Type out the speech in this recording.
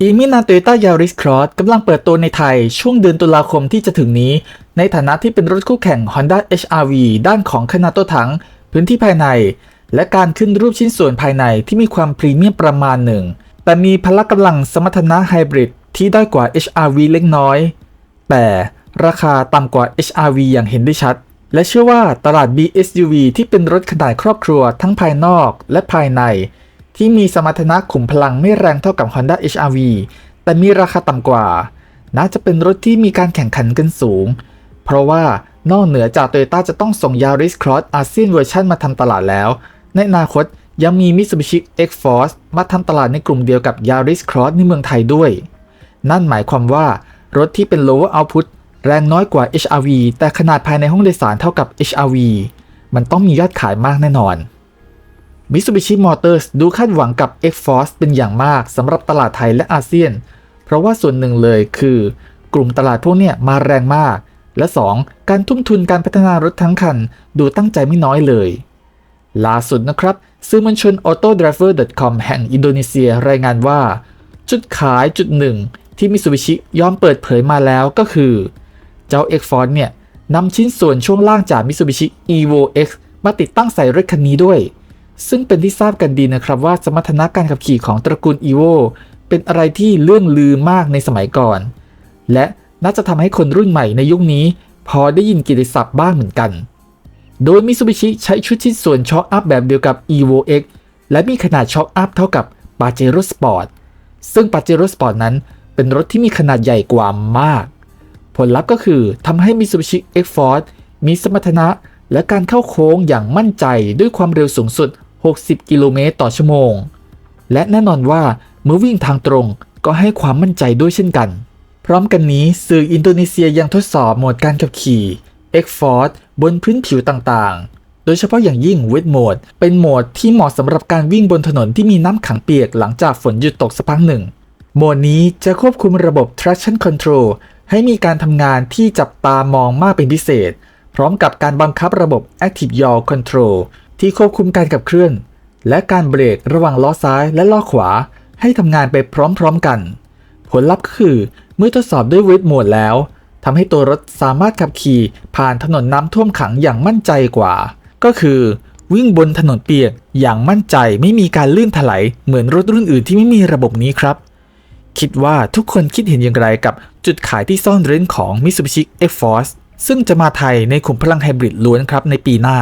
อีมินาโตโยต้ายาริสครอสกำลังเปิดตัวในไทยช่วงเดือนตุลาคมที่จะถึงนี้ ในฐานะที่เป็นรถคู่แข่ง Honda HR-V ด้านของขนาดตัวถัง พื้นที่ภายใน และการขึ้นรูปชิ้นส่วนภายในที่มีความพรีเมียมประมาณหนึ่ง แต่มีพละกำลังสมรรถนะไฮบริดที่ด้อยกว่า HR-V เล็กน้อย แต่ราคาต่ำกว่า HR-V อย่างเห็นได้ชัด และเชื่อว่าตลาด BSUV ที่เป็นรถขนาดครอบครัวทั้งภายนอกและภายใน ที่มีสมรรถนะขุมพลังไม่แรงเท่ากับ Honda HR-V แต่มีราคาต่ำกว่า น่าจะเป็นรถที่มีการแข่งขันกันสูง เพราะว่านอกเหนือจาก Toyota จะต้องส่ง Yaris Cross อาเซียนเวอร์ชันมาทำตลาดแล้ว ในอนาคตยังมี Mitsubishi X-Force มาทำตลาดในกลุ่มเดียวกับ Yaris Cross ในเมืองไทยด้วย นั่นหมายความว่ารถที่เป็น lower output แรงน้อยกว่า HRV แต่ขนาดภายในห้องโดยสารเท่ากับ HRV มันต้องมียอดขายมากแน่นอน Mitsubishi Motors ดูคาดหวังกับ X-Force เป็นอย่างมากสำหรับตลาดไทยและอาเซียน เพราะว่าส่วนหนึ่งเลยคือกลุ่มตลาดพวกเนี้ยมาแรงมาก และ 2. การทุ่มทุนการพัฒนารถทั้งคัน ดูตั้งใจไม่น้อยเลยล่าสุดนะครับสื่อมวลชน autodriver.com แห่งอินโดนีเซียรายงานว่า จุดขายจุดหนึ่งที่มิ t ูบิชิยอมเปิดเผยมาแล้วก็คือ เจ้า X-Force เนี่ยนำชิ้นส่วนช่วงล่างจาก Mitsubishi Evo X มาติดตั้งใส่รถคันนี้ด้วย ซึ่งเป็นที่ทราบกันดีนะครับว่าสมรรถนะการขับขี่ของตระกูล Evo เป็นอะไรที่เลื่องลือมากในสมัยก่อน และน่าจะทำให้คนรุ่นใหม่ในยุคนี้ พอได้ยินกิติศัพท์บ้างเหมือนกัน โดย Mitsubishi ใช้ชุดชิ้นส่วนช็อคอัพแบบเดียวกับ Evo X และมีขนาดช็อคอัพเท่ากับ Pajero Sport ซึ่ง Pajero Sport นั้นเป็นรถที่มีขนาดใหญ่กว่ามาก ผลลัพธ์ก็คือทำให้ Mitsubishi X-Force มีสมรรถนะและการเข้าโค้งอย่างมั่นใจด้วยความเร็วสูงสุด 60 กิโลเมตรต่อชั่วโมง และแน่นอนว่าเมื่อวิ่งทางตรงก็ให้ความมั่นใจด้วยเช่นกัน พร้อมกันนี้สื่ออินโดนีเซียยังทดสอบโหมดการขับขี่ X-Force บนพื้นผิวต่างๆ โดยเฉพาะอย่างยิ่ง Wet Mode เป็นโหมดที่เหมาะสำหรับการวิ่งบนถนนที่มีน้ำขังเปียกหลังจากฝนหยุดตกสักพักหนึ่ง โหมดนี้จะควบคุมระบบ traction control ให้มีการทำงานที่จับตามองมากเป็นพิเศษ พร้อมกับการบังคับระบบ active yaw control ที่ควบคุมการขับเคลื่อน และการเบรกระหว่างล้อซ้ายและล้อขวาให้ทำงานไปพร้อมๆกัน ผลลัพธ์ก็คือเมื่อทดสอบด้วยเวทโหมดแล้วทำให้ตัวรถสามารถขับขี่ผ่านถนนน้ำท่วมขังอย่างมั่นใจกว่า ก็คือ วิ่งบนถนนเปียกอย่างมั่นใจไม่มีการลื่นถลายเหมือนรถรุ่นอื่นที่ไม่มีระบบนี้ครับ คิดว่าทุกคนคิดเห็นอย่างไรกับจุดขายที่ซ่อนเร้นของ Mitsubishi X-Force ซึ่งจะมาไทยในขุมพลังไฮบริดล้วนครับในปีหน้า